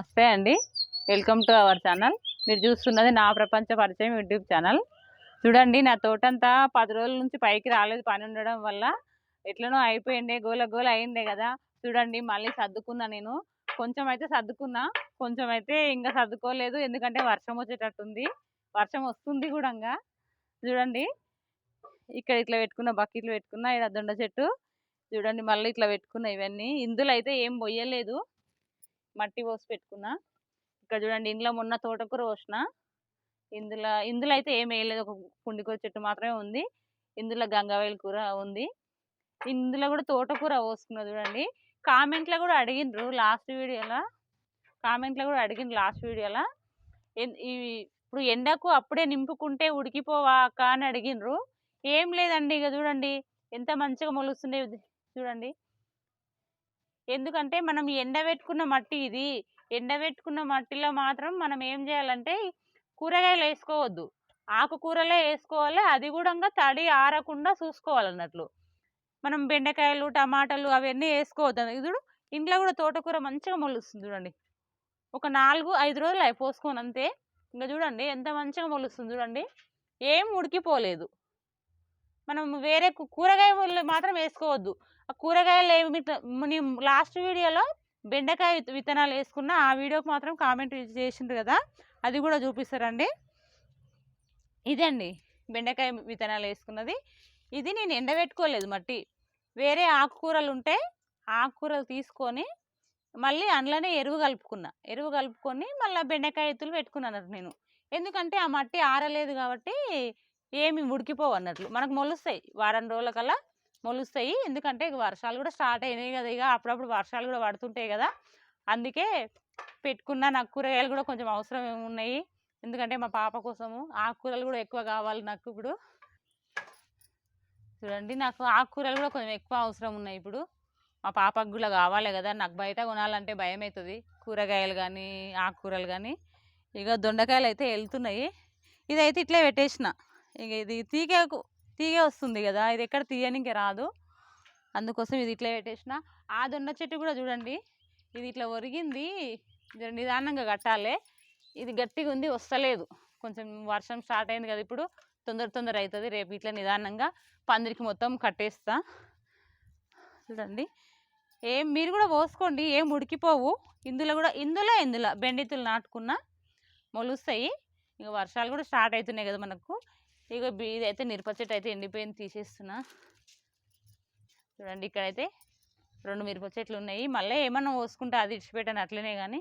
నమస్తే అండి. Welcome to our channel మీరు చూస్తున్నది నా ప్రపంచ పరిచయం యూట్యూబ్ ఛానల్ చూడండి నా తోటంతా పది రోజుల నుంచి పైకి రాలేదు. పని ఉండడం వల్ల ఎట్లనో అయిపోయిండే గోల గోల అయిండే కదా. చూడండి మళ్ళీ సర్దుకున్నా నేను. కొంచెం అయితే సర్దుకున్నా కొంచెం అయితే ఇంకా సర్దుకోలేదు. ఎందుకంటే వర్షం వచ్చేటట్టుంది. వర్షం వస్తుంది కూడా చూడండి ఇక్కడ ఇట్లా పెట్టుకున్న బకెట్లు పెట్టుకున్నా ఇక్కడ దొండ చెట్టు. చూడండి మళ్ళీ ఇట్లా పెట్టుకున్నా ఇవన్నీ. ఇందులో అయితే ఏం పొయ్యలేదు మట్టి పోసి పెట్టుకున్నా. ఇక్కడ చూడండి ఇంట్లో మొన్న తోటకూర పోసిన ఇందులో ఇందులో అయితే ఏం వేయలేదు. ఒక పుండికూర చెట్టు మాత్రమే ఉంది. ఇందులో గంగావేల కూర ఉంది. ఇందులో కూడా తోటకూర పోసుకున్నా చూడండి. కామెంట్లో కూడా అడిగిండ్రు లాస్ట్ వీడియోలో. కామెంట్లో కూడా అడిగిండ్రు లాస్ట్ వీడియోలో. ఇవి ఇప్పుడు ఎండకు అప్పుడే నింపుకుంటే ఉడికిపోవా అని అడిగిండ్రు. ఏం లేదండి ఇక చూడండి. ఎంత మంచిగా మొలుస్తుండే చూడండి. ఎందుకంటే మనం ఎండబెట్టుకున్న మట్టి ఇది. ఎండబెట్టుకున్న మట్టిలో మాత్రం మనం ఏం చేయాలంటే కూరగాయలు వేసుకోవద్దు. ఆకుకూరలే వేసుకోవాలి. అది కూడా తడి ఆరకుండా చూసుకోవాలన్నట్లు. మనం బెండకాయలు టమాటాలు అవన్నీ వేసుకోవద్దు. ఇది చూడు ఇంట్లో కూడా తోటకూర మంచిగా మొలుస్తుంది చూడండి. ఒక నాలుగు ఐదు రోజులు అవి అంతే. ఇంకా చూడండి ఎంత మంచిగా మొలుస్తుంది చూడండి. ఏం ఉడికిపోలేదు. మనం వేరే కూరగాయలు మాత్రం వేసుకోవద్దు. ఆ కూరగాయలు ఏమి నేను లాస్ట్ వీడియోలో బెండకాయ విత్తనాలు వేసుకున్న ఆ వీడియోకి మాత్రం కామెంట్ చేసిండ్రు కదా? అది కూడా చూపిస్తారండి. ఇదండి బెండకాయ విత్తనాలు వేసుకున్నది. ఇది నేను ఎండబెట్టుకోలేదు మట్టి. వేరే ఆకుకూరలు ఉంటే ఆకుకూరలు తీసుకొని మళ్ళీ అందులోనే ఎరువు కలుపుకున్నా. ఎరువు కలుపుకొని మళ్ళీ బెండకాయ ఎత్తులు పెట్టుకున్నాను నేను. ఎందుకంటే ఆ మట్టి ఆరలేదు కాబట్టి ఏమి ఉడికిపోవు అన్నట్లు. మనకు మొలుస్తాయి. వారం రోజుల కల్లా మొలుస్తాయి. ఎందుకంటే ఇక వర్షాలు కూడా స్టార్ట్ అయినాయి కదా ఇక. అప్పుడప్పుడు వర్షాలు కూడా పడుతుంటాయి కదా. అందుకే పెట్టుకున్న నాకు కూరగాయలు కూడా కొంచెం అవసరం ఉన్నాయి. ఎందుకంటే మా పాప కోసము ఆకుకూరలు కూడా ఎక్కువ కావాలి నాకు ఇప్పుడు. చూడండి నాకు ఆకుకూరలు కూడా కొంచెం ఎక్కువ అవసరం ఉన్నాయి ఇప్పుడు. మా పాపకు కూడా కావాలి కదా. నాకు బయట కొనాలంటే భయం అవుతుంది. కూరగాయలు కానీ ఆకుకూరలు కానీ. ఇక దొండకాయలు అయితే వెళ్తున్నాయి. ఇదైతే ఇట్లే పెట్టేసిన. ఇక ఇది తీగకు తీగ వస్తుంది కదా ఇది ఎక్కడ తీయనికి రాదు. అందుకోసం ఇది ఇట్లా పెట్టేసిన. ఆ దొన్న చెట్టు కూడా చూడండి ఇది ఇట్లా ఒరిగింది. నిదానంగా కట్టాలి. ఇది గట్టిగా ఉంది వస్తలేదు. కొంచెం వర్షం స్టార్ట్ అయింది కదా ఇప్పుడు తొందర తొందర అవుతుంది రేపు ఇట్లా నిదానంగా పందిరికి మొత్తం కట్టేస్తా. చూడండి. ఏం మీరు కూడా పోసుకోండి ఏం ఉడికిపోవు. ఇందులో కూడా ఇందులో ఇందులో బెండితులు నాటుకున్న మొలుస్తాయి. ఇక వర్షాలు కూడా స్టార్ట్ అవుతున్నాయి కదా మనకు. ఇక బీ- ఇదైతే మిరప చెట్టు అయితే ఎండిపోయింది తీసేస్తున్నా. చూడండి ఇక్కడైతే రెండు మిరప చెట్లు ఉన్నాయి. మళ్ళీ ఏమన్నా పోసుకుంటే అది ఇడిచిపెట్టాను అట్లనే కానీ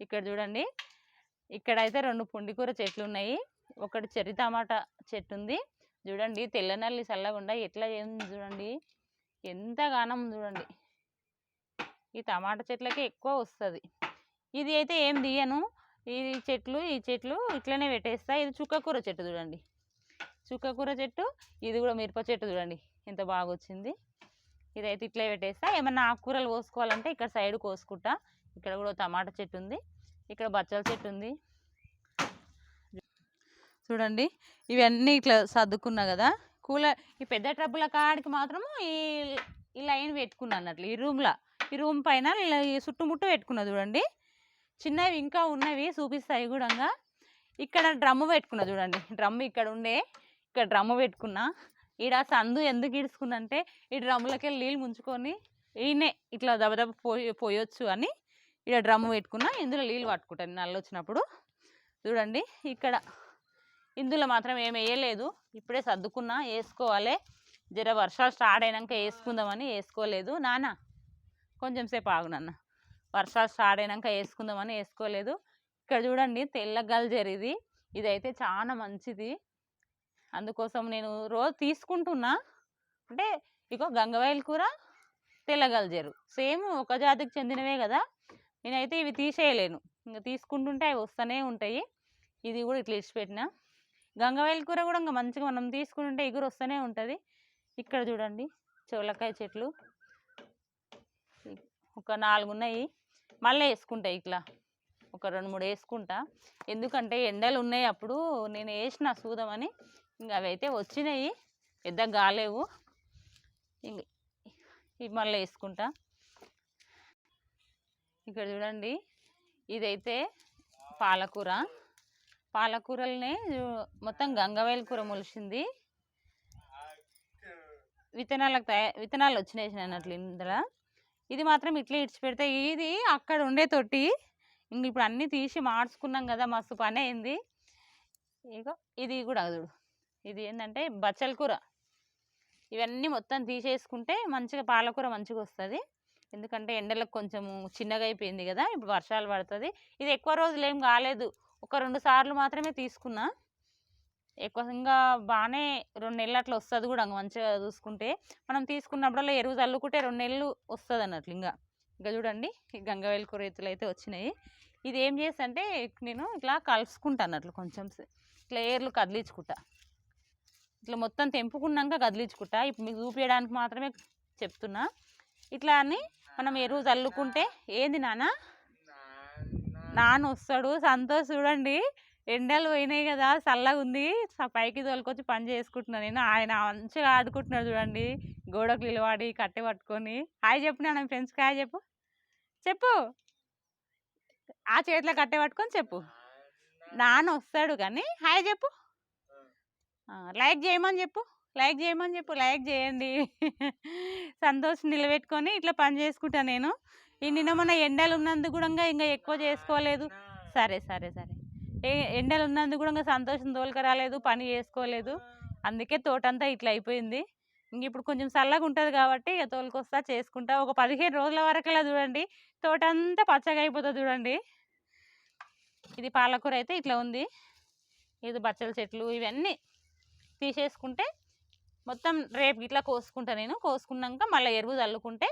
ఇక్కడ చూడండి ఇక్కడైతే రెండు పుండికూర చెట్లు ఉన్నాయి. ఒకటి చెర్రి టమాటా చెట్టు ఉంది. చూడండి తెల్లనల్లి చల్లగుండా ఎట్లా ఉంది చూడండి ఎంత గానం చూడండి. ఈ టమాటా చెట్లకి ఎక్కువ వస్తుంది. ఇది అయితే ఏం తీయను. ఈ చెట్లు ఈ చెట్లు ఇట్లనే పెట్టేస్తా. ఇది చుక్కకూర చెట్టు చూడండి. చుక్కకూర చెట్టు ఇది కూడా మిరప చెట్టు చూడండి. ఎంత బాగా వచ్చింది ఇదైతే ఇట్లే పెట్టేస్తా. ఏమన్నా ఆకుకూరలు కోసుకోవాలంటే ఇక్కడ సైడ్ కోసుకుంటా. ఇక్కడ కూడా టమాటా చెట్టు ఉంది. ఇక్కడ బచ్చల చెట్టు ఉంది. చూడండి ఇవన్నీ ఇట్లా సర్దుకున్నా కదా. కూల ఈ పెద్ద ట్రబ్బుల కాడికి మాత్రము ఈ ఈ లైన్ పెట్టుకున్నా అన్నట్లు ఈ రూమ్లో. ఈ రూమ్ పైన ఇలా ఈ చుట్టుముట్టు పెట్టుకున్నా చూడండి. చిన్నవి ఇంకా ఉన్నవి చూపిస్తాయి కూడా ఇక్కడ డ్రమ్ము పెట్టుకున్నా చూడండి. డ్రమ్ము ఇక్కడ ఉండే. ఇక్కడ డ్రమ్ము పెట్టుకున్నా. ఈడ సందు ఎందుకు ఇడుచుకున్నా అంటే ఈ డ్రమ్ములకి నీళ్ళు ముంచుకొని ఈయనే ఇట్లా దబదబ పోయి పోయొచ్చు అని ఇక్కడ డ్రమ్ము పెట్టుకున్నా. ఇందులో నీళ్ళు పట్టుకుంటాను నల్ల వచ్చినప్పుడు. చూడండి ఇక్కడ. ఇందులో మాత్రం ఏం వేయలేదు. ఇప్పుడే సర్దుకున్నా. వేసుకోవాలి. జర వర్షాలు స్టార్ట్ అయినాక వేసుకుందామని వేసుకోలేదు. నాన్న కొంచెం సేపు ఆగునన్నా వర్షాలు స్టార్ట్ అయినాక వేసుకుందామని వేసుకోలేదు. ఇక్కడ చూడండి తెల్ల గల్జర్ ఇది. ఇదైతే చాలా మంచిది. అందుకోసం నేను రోజు తీసుకుంటున్నా. అంటే ఇగో గంగవాయల కూర తెల్ల గల్జరు. సేమ్ ఒక జాతికి చెందినవే కదా. నేనైతే ఇవి తీసేయలేను. ఇంకా తీసుకుంటుంటే అవి వస్తూనే ఉంటాయి. ఇది కూడా ఇట్లా ఇచ్చిపెట్టిన గంగవాయల కూర కూడా ఇంకా మంచిగా మనం తీసుకుంటుంటే ఎగురు వస్తూనే ఉంటుంది. ఇక్కడ చూడండి చోలకాయ చెట్లు. ఒక నాలుగు ఉన్నాయి మళ్ళీ వేసుకుంటాయి ఇట్లా. ఒక రెండు మూడు వేసుకుంటా. ఎందుకంటే ఎండలు ఉన్నాయి అప్పుడు నేను వేసిన సూదమని ఇంకా అవి అయితే వచ్చినాయి. పెద్దగా కాలేవు. ఇంక ఇవి మళ్ళీ వేసుకుంటా. ఇక్కడ చూడండి. ఇదైతే పాలకూర. పాలకూరల్ని మొత్తం గంగవేల కూర మొలిచింది విత్తనాలకు తయా విత్తనాలు వచ్చినాయి అన్నట్లు ఇందులో. ఇది మాత్రం ఇట్లా ఇడిచిపెడితే ఇది అక్కడ ఉండే తొట్టి. ఇంక ఇప్పుడు అన్నీ తీసి మార్చుకున్నాం కదా మస్తు పని అయింది. ఇగో ఇది కూడా చూడు. ఇది ఏంటంటే బచ్చల కూర. ఇవన్నీ మొత్తం తీసేసుకుంటే మంచిగా పాలకూర మంచిగా వస్తుంది. ఎందుకంటే ఎండలకు కొంచెము చిన్నగా అయిపోయింది కదా ఇప్పుడు వర్షాలు పడుతుంది. ఇది ఎక్కువ రోజులు ఏం కాలేదు. ఒక రెండు సార్లు మాత్రమే తీసుకున్నా. ఎక్కువ ఇంకా బాగానే రెండు నెలలు అట్లా వస్తుంది కూడా ఇంక మంచిగా చూసుకుంటే. మనం తీసుకున్నప్పుడల్లా ఎరువు చల్లుకుంటే రెండు నెలలు వస్తుంది అన్నట్లు ఇంకా ఇంకా చూడండి ఈ గంగవేలు కూర ఎత్తులు అయితే వచ్చినాయి. ఇది ఏం చేస్తా అంటే నేను ఇట్లా కలుసుకుంటా అన్నట్లు కొంచెం ఇట్లా ఏర్లు కదిలించుకుంటా. ఇట్లా మొత్తం తెంపుకున్నాక కదిలించుకుంటా. ఇప్పుడు మీకు చూపించడానికి మాత్రమే చెప్తున్నా. ఇట్లా అని మనం ఎరువు చల్లుకుంటే ఏంది నాన్న. నాన్న వస్తాడు సంతోష్ చూడండి. ఎండలు పోయినాయి కదా చల్లగా ఉంది. పైకి తోలుకొచ్చి పని చేసుకుంటున్నాను నేను. ఆయన మంచిగా ఆడుకుంటున్నాడు చూడండి. గోడకు నిలబడి కట్టె పట్టుకొని. హాయ్ చెప్పు నాన్న ఫ్రెండ్స్కి హాయ్ చెప్పు. చెప్పు. ఆ చేతిలో కట్టె పట్టుకొని చెప్పు. నాన్న వస్తాడు కానీ హాయ్ చెప్పు. లైక్ చేయమని చెప్పు. లైక్ చేయమని చెప్పు. లైక్ చేయండి. సంతోషం నిలబెట్టుకొని ఇట్లా పని చేసుకుంటా నేను. ఈ నిన్న మన ఎండలు ఉన్నందుకు కూడా ఇంకా ఎక్కువ చేసుకోలేదు. సరే సరే సరే. ఏ ఎండలు ఉన్నందుకు కూడా ఇంకా సంతోషం తోలుకరాలేదు పని చేసుకోలేదు. అందుకే తోటంతా ఇట్లా అయిపోయింది. ఇంక ఇప్పుడు కొంచెం చల్లగా ఉంటుంది కాబట్టి ఇక తోలుకొస్తా చేసుకుంటా. ఒక పదిహేను రోజుల వరకులా చూడండి తోటంతా పచ్చగా అయిపోతుంది చూడండి. ఇది పాలకూర అయితే ఇట్లా ఉంది. ఇది బచ్చల చెట్లు ఇవన్నీ తీసేసుకుంటే మొత్తం రేపు ఇట్లా కోసుకుంటా నేను. కోసుకున్నాక మళ్ళీ ఎరువు చల్లుకుంటే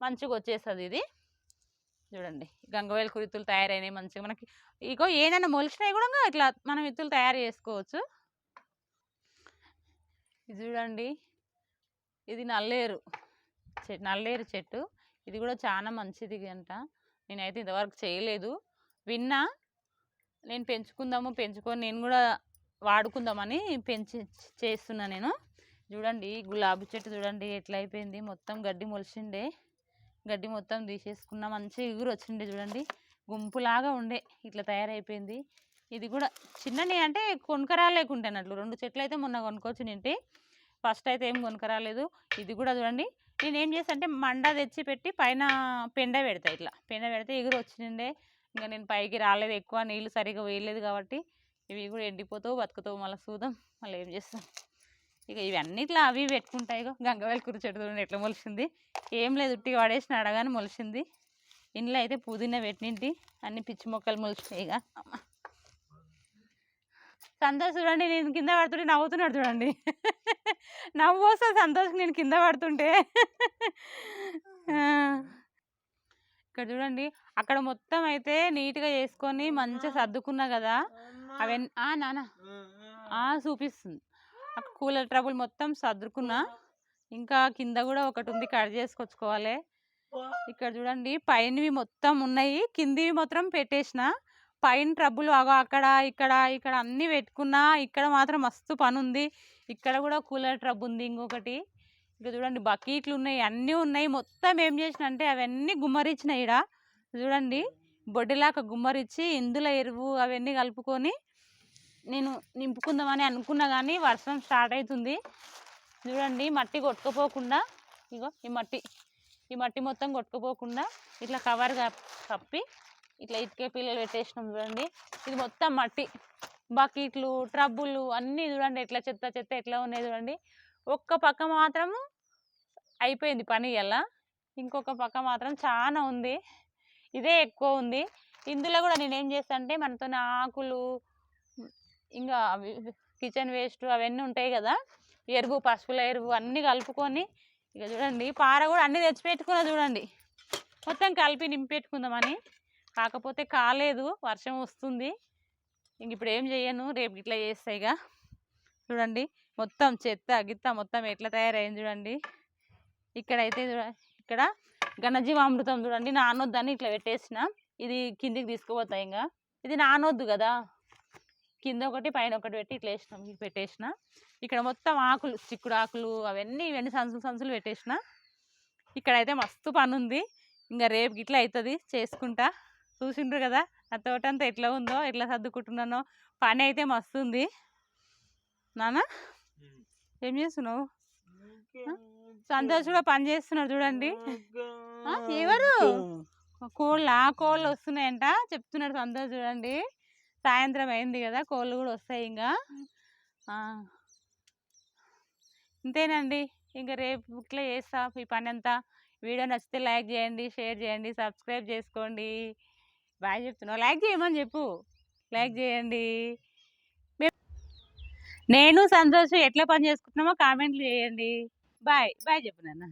మంచిగా వచ్చేస్తుంది ఇది. చూడండి. గంగవేల కురితులు తయారైనాయి మంచిగా. మనకి ఇగో ఏదైనా మొలిచినాయి కూడా ఇట్లా మనం ఇత్తులు తయారు చేసుకోవచ్చు. ఇది చూడండి. ఇది నల్లేరు. నల్లేరు చెట్టు. ఇది కూడా చాలా మంచిది అంట. నేనైతే ఇంతవరకు చేయలేదు. విన్నా నేను పెంచుకుందాము పెంచుకొని నేను కూడా వాడుకుందామని పెంచి చేస్తున్నా నేను. చూడండి గులాబీ చెట్టు చూడండి ఎట్లా అయిపోయింది మొత్తం గడ్డి మొలిచిండే గడ్డి మొత్తం తీసేసుకున్న మంచి ఎగురు వచ్చిండే చూడండి. గుంపులాగా ఉండే ఇట్లా తయారైపోయింది. ఇది కూడా చిన్నని అంటే కొనుకరాలేకుంటే అన్నట్లు రెండు చెట్లు అయితే మొన్న కొనుక్కొచ్చి నింటి. ఫస్ట్ అయితే ఏం కొనుకరాలేదు. ఇది కూడా చూడండి. నేను ఏం చేస్తా అంటే మండ తెచ్చి పెట్టి పైన పెండ పెడతా ఇట్లా. పెండ పెడితే ఎగురు వచ్చిండే ఇంకా నేను పైకి రాలేదు ఎక్కువ నీళ్ళు సరిగా వేయలేదు కాబట్టి. ఇవి కూడా ఎండిపోతావు బతుకుతావు మళ్ళీ చూద్దాం మళ్ళీ ఏం చేస్తాం? ఇక ఇవన్నీ ఇట్లా అవి పెట్టుకుంటాయి గంగవేల కూర చెట్టు చూడండి ఎట్లా మొలిసింది. ఏం లేదు ఉట్టిగా పడేసిన అడగానే మొలిసింది. ఇంట్లో అయితే పుదీనా పెట్టింటి. అన్ని పిచ్చి మొక్కలు మొలిచినాయి ఇక. అమ్మ. సంతోష్ చూడండి నేను కింద పడుతుంటే నవ్వుతున్నాడు చూడండి. నవ్వు వస్తుంది సంతోష్ నేను కింద పడుతుంటే. ఇక్కడ చూడండి అక్కడ మొత్తం అయితే నీట్గా చేసుకొని మంచిగా సర్దుకున్నా కదా. అవన్నీ ఆ చూపిస్తుంది. అక్కడ కూలర్ ట్రబుల్ మొత్తం సర్దుకున్నా ఇంకా కింద కూడా ఒకటి ఉంది కట్ చేసుకొచ్చుకోవాలి ఇక్కడ చూడండి పైనవి మొత్తం ఉన్నాయి. కిందివి మాత్రం పెట్టేసిన పైన ట్రబుల్ అగో అక్కడ ఇక్కడ ఇక్కడ అన్నీ పెట్టుకున్నా ఇక్కడ మాత్రం మస్తు పని ఉంది ఇక్కడ కూడా కూలర్ ట్రబ్ ఉంది ఇంకొకటి ఇక్కడ చూడండి బకెట్లు ఉన్నాయి అన్నీ ఉన్నాయి. మొత్తం ఏం చేసిన అంటే అవన్నీ గుమ్మరిచ్చినాయి ఈడ చూడండి బొడ్డిలాక గుమ్మరిచ్చి ఇందులో ఎరువు అవన్నీ కలుపుకొని నేను నింపుకుందామని అనుకున్నా కానీ వర్షం స్టార్ట్ అవుతుంది. చూడండి మట్టి కొట్టుకుపోకుండా ఇగో ఈ మట్టి ఈ మట్టి మొత్తం కొట్టుకుపోకుండా ఇట్లా కవర్ కప్పి ఇట్లా ఇటుకే పిల్లలు పెట్టేసినాం చూడండి. ఇది మొత్తం మట్టి బకెట్లు ట్రబ్బులు అన్నీ చూడండి ఎట్లా చెత్త చెత్త ఎట్లా ఉన్నాయి చూడండి. ఒక్క పక్క మాత్రము అయిపోయింది పని ఎలా ఇంకొక పక్క మాత్రం చాలా ఉంది. ఇదే ఎక్కువ ఉంది. ఇందులో కూడా నేనేం చేస్తానంటే చేస్తా అంటే మనతో ఆకులు ఇంకా కిచెన్ వేస్ట్ అవన్నీ ఉంటాయి కదా. ఎరువు పసుపుల ఎరువు అన్నీ కలుపుకొని ఇక చూడండి పార కూడా అన్నీ తెచ్చిపెట్టుకున్నా చూడండి. మొత్తం కలిపి నింపెట్టుకుందామని. కాకపోతే కాలేదు వర్షం వస్తుంది. ఇంక ఇప్పుడు ఏం చేయను రేపు ఇట్లా చేస్తాయి ఇక. చూడండి మొత్తం చెత్త గిత్త మొత్తం ఎట్లా తయారైంది చూడండి. ఇక్కడైతే చూడ ఇక్కడ ఘనజీవామృతం చూడండి నానొద్దని ఇట్లా పెట్టేసిన. ఇది కిందికి తీసుకుపోతాయి ఇంకా. ఇది నానొద్దు కదా. కింద ఒకటి పైన ఒకటి పెట్టి ఇట్లా వేసినాం. పెట్టేసిన. ఇక్కడ మొత్తం ఆకులు చిక్కుడు ఆకులు అవన్నీ ఇవన్నీ సంచులు సంచులు పెట్టేసిన. ఇక్కడైతే మస్తు పని ఉంది ఇంకా రేపు ఇట్లా అవుతుంది చేసుకుంటా. చూసిండ్రు కదా నా తోటంతా ఎట్లా ఉందో ఎట్లా సర్దుకుంటున్నానో. పని అయితే మస్తుంది. నాన్న ఏం చేస్తున్నావు? సంతోష్ కూడా పని చేస్తున్నాడు చూడండి. ఆ, ఎవరు? కోళ్ళ? కోళ్ళు వస్తున్నాయంట. చెప్తున్నాడు సంతోష్ చూడండి. సాయంత్రం అయింది కదా కోళ్ళు కూడా వస్తాయి ఇంకా. ఇంతేనండి. ఇంకా రేపు ఇట్లా చేస్తా ఈ పని అంతా. వీడియో నచ్చితే లైక్ చేయండి షేర్ చేయండి సబ్స్క్రైబ్ చేసుకోండి. బాయ్ చెప్తున్నావు లైక్ చేయమని చెప్పు. లైక్ చేయండి. నేను సంతోష్ ఎట్లా పని చేసుకుంటున్నామో కామెంట్లు చేయండి. బాయ్. బాయ్ చెప్పు నాన్న.